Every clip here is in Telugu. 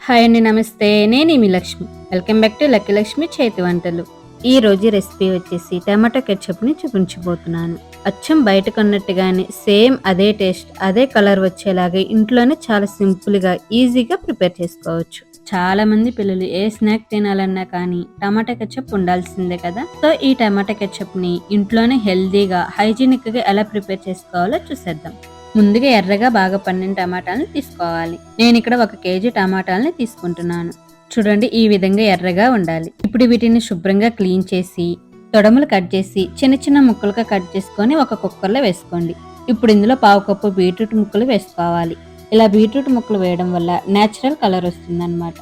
హాయ్ అండి నమస్తే. నేను మీ Lakshmi. Welcome back to lucky Lakshmi చేతి వంటలు. ఈ రోజు రెసిపీ వచ్చేసి టమాటో కెచప్ని చూపించబోతున్నాను. అచ్చం బయట కొన్నట్టుగానే సేమ్ అదే టేస్ట్ అదే కలర్ వచ్చేలాగా ఇంట్లోనే చాలా సింపుల్గా ఈజీగా ప్రిపేర్ చేసుకోవచ్చు. చాలా మంది పిల్లలు ఏ స్నాక్ తినాలన్నా కానీ టమాటా కెచప్ ఉండాల్సిందే కదా. సో ఈ టమాటా కెచప్ని ఇంట్లోనే హెల్దీగా హైజీనిక్గా ఎలా ప్రిపేర్ చేసుకోవాలో చూసేద్దాం. ముందుగా ఎర్రగా బాగా పండిన టమాటాలను తీసుకోవాలి. నేను ఇక్కడ ఒక కేజీ టమాటాలని తీసుకుంటున్నాను. చూడండి ఈ విధంగా ఎర్రగా ఉండాలి. ఇప్పుడు వీటిని శుభ్రంగా క్లీన్ చేసి తొడములు కట్ చేసి చిన్న చిన్న ముక్కలుగా కట్ చేసుకొని ఒక కుక్కర్లో వేసుకోండి. ఇప్పుడు ఇందులో పావు కప్పు బీట్రూట్ ముక్కలు వేసుకోవాలి. ఇలా బీట్రూట్ ముక్కలు వేయడం వల్ల నేచురల్ కలర్ వస్తుందన్నమాట.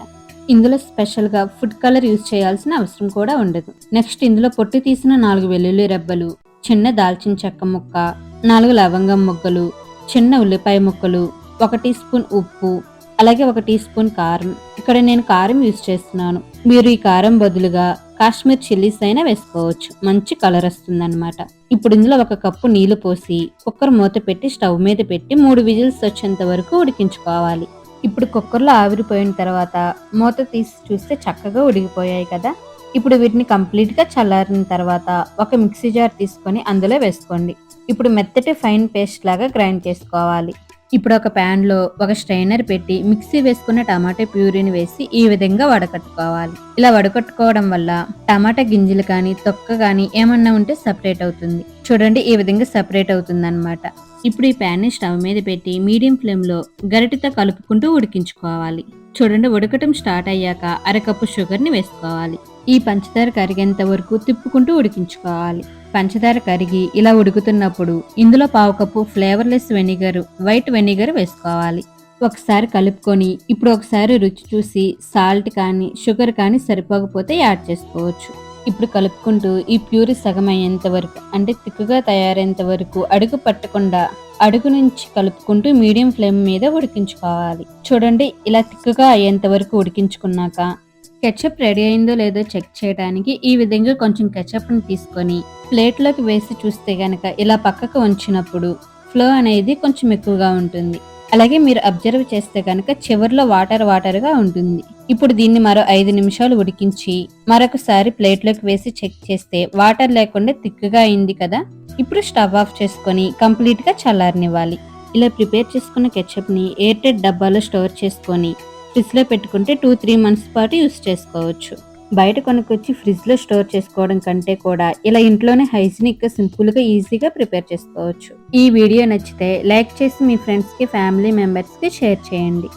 ఇందులో స్పెషల్గా ఫుడ్ కలర్ యూజ్ చేయాల్సిన అవసరం కూడా ఉండదు. నెక్స్ట్ ఇందులో పొట్టు తీసిన నాలుగు వెల్లుల్లి రెబ్బలు చిన్న దాల్చిన చెక్క ముక్క నాలుగు లవంగం ముక్కలు చిన్న ఉల్లిపాయ ముక్కలు ఒక టీ స్పూన్ ఉప్పు అలాగే ఒక టీ స్పూన్ కారం. ఇక్కడ నేను కారం యూజ్ చేస్తున్నాను. మీరు ఈ కారం బదులుగా కాశ్మీర్ చిల్లీస్ అయినా వేసుకోవచ్చు. మంచి కలర్ వస్తుందన్నమాట. ఇప్పుడు ఇందులో ఒక కప్పు నీళ్ళు పోసి కుక్కర్ మూత పెట్టి స్టవ్ మీద పెట్టి మూడు విజిల్స్ వచ్చేంత వరకు ఉడికించుకోవాలి. ఇప్పుడు కుక్కర్లో ఆవిరిపోయిన తర్వాత మూత తీసి చూస్తే చక్కగా ఉడికిపోయాయి కదా. ఇప్పుడు వీటిని కంప్లీట్గా చల్లారిన తర్వాత ఒక మిక్సీ జార్ తీసుకొని అందులో వేసుకోండి. ఇప్పుడు మెత్తటి ఫైన్ పేస్ట్ లాగా గ్రైండ్ చేసుకోవాలి. ఇప్పుడు ఒక ప్యాన్లో ఒక స్ట్రైనర్ పెట్టి మిక్సీ వేసుకున్న టమాటా ప్యూరీని వేసి ఈ విధంగా వడకట్టుకోవాలి. ఇలా వడకట్టుకోవడం వల్ల టమాటా గింజలు కానీ తొక్క కానీ ఏమన్నా ఉంటే సపరేట్ అవుతుంది. చూడండి ఈ విధంగా సపరేట్ అవుతుంది అనమాట ఇప్పుడు ఈ ప్యాన్ని స్టవ్ మీద పెట్టి మీడియం ఫ్లేమ్లో గరిటితో కలుపుకుంటూ ఉడికించుకోవాలి. చూడండి ఉడకటం స్టార్ట్ అయ్యాక అరకప్పు షుగర్ని వేసుకోవాలి. ఈ పంచదార కరిగేంత వరకు తిప్పుకుంటూ ఉడికించుకోవాలి. పంచదార కరిగి ఇలా ఉడుకుతున్నప్పుడు ఇందులో పావు cup flavourless vinegar white vinegar వేసుకోవాలి. ఒకసారి కలుపుకొని ఇప్పుడు ఒకసారి రుచి చూసి సాల్ట్ కానీ షుగర్ కానీ సరిపోకపోతే యాడ్ చేసుకోవచ్చు. ఇప్పుడు కలుపుకుంటూ ఈ ప్యూరి సగం అయ్యేంత వరకు అంటే తిక్కుగా తయారేంత వరకు అడుగు పట్టకుండా అడుగు నుంచి కలుపుకుంటూ మీడియం ఫ్లేమ్ మీద ఉడికించుకోవాలి. చూడండి ఇలా తిక్కుగా అయ్యేంత వరకు ఉడికించుకున్నాక కెచప్ రెడీ అయిందో లేదో చెక్ చేయడానికి ఈ విధంగా కొంచెం కెచప్ని తీసుకొని ప్లేట్లోకి వేసి చూస్తే గనక ఇలా పక్కకు ఉంచినప్పుడు ఫ్లో అనేది కొంచెం ఎక్కువగా ఉంటుంది. అలాగే మీరు అబ్జర్వ్ చేస్తే కనుక చివరిలో వాటర్ వాటర్గా ఉంటుంది. ఇప్పుడు దీన్ని మరో ఐదు నిమిషాలు ఉడికించి మరొకసారి ప్లేట్లోకి వేసి చెక్ చేస్తే వాటర్ లేకుండా తిక్కుగా అయింది కదా? ఇప్పుడు స్టవ్ ఆఫ్ చేసుకొని కంప్లీట్గా చల్లారనివ్వాలి. ఇలా ప్రిపేర్ చేసుకున్న కెచప్ని ఎయిర్టెడ్ డబ్బాలో స్టోర్ చేసుకొని ఫ్రిడ్జ్లో పెట్టుకుంటే టూ త్రీ మంత్స్ పాటు యూస్ చేసుకోవచ్చు. బయట కొనుక్కొచ్చి ఫ్రిడ్జ్లో స్టోర్ చేసుకోవడం కంటే కూడా ఇలా ఇంట్లోనే హైజీనిక్గా సింపుల్గా ఈజీగా ప్రిపేర్ చేసుకోవచ్చు. ఈ వీడియో నచ్చితే లైక్ చేసి మీ ఫ్రెండ్స్కి ఫ్యామిలీ మెంబర్స్కి షేర్ చేయండి.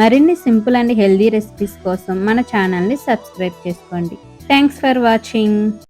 మరిన్ని సింపుల్ అండ్ హెల్దీ రెసిపీస్ కోసం మన ఛానల్ని సబ్స్క్రైబ్ చేసుకోండి. Thanks for watching.